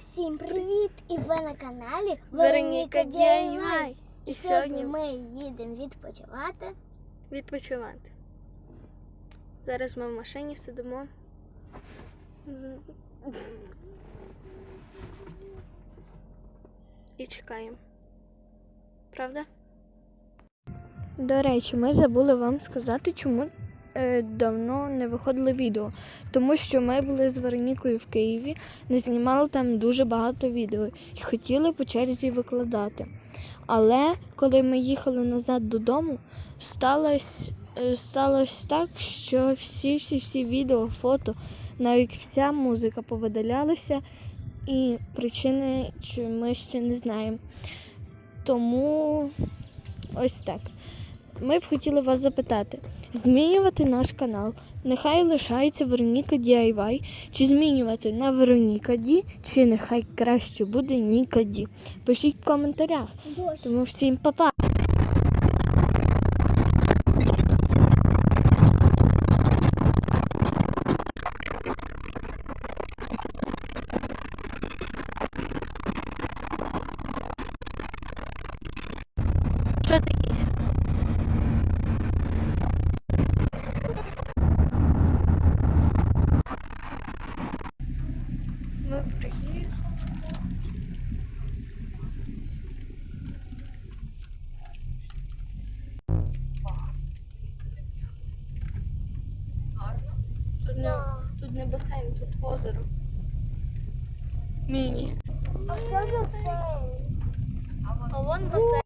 Всім привіт! І ви на каналі Вероніка DIY. І сьогодні ми їдемо відпочивати. відпочивати. Зараз ми в машині сидимо. І чекаємо. Правда? До речі, ми забули вам сказати, чому давно не виходило відео. Тому що ми були з Веронікою в Києві, не знімали там дуже багато відео і хотіли по черзі викладати. Але коли ми їхали назад додому, сталося, е, сталося так, що всі, всі, всі відео, фото, навіть вся музика повидалялися, і причини чи ми ще не знаємо. Тому ось так. Ми б хотіли вас запитати, змінювати наш канал. Нехай лишається Вероніка DIY, чи змінювати на Вероніка Ді, чи нехай краще буде Ніка Ді. Пишіть в коментарях. Тому всім па-па! Що ти не, тут не басейн, тут озеро. Міні. А це? А вон басейн.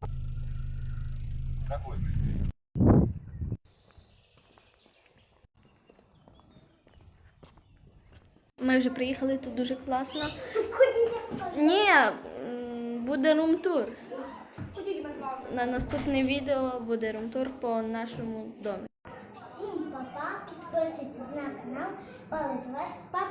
Ми вже приїхали, тут дуже класно. Ні, буде румтур. На наступне відео буде румтур по нашому домі. Всім папа,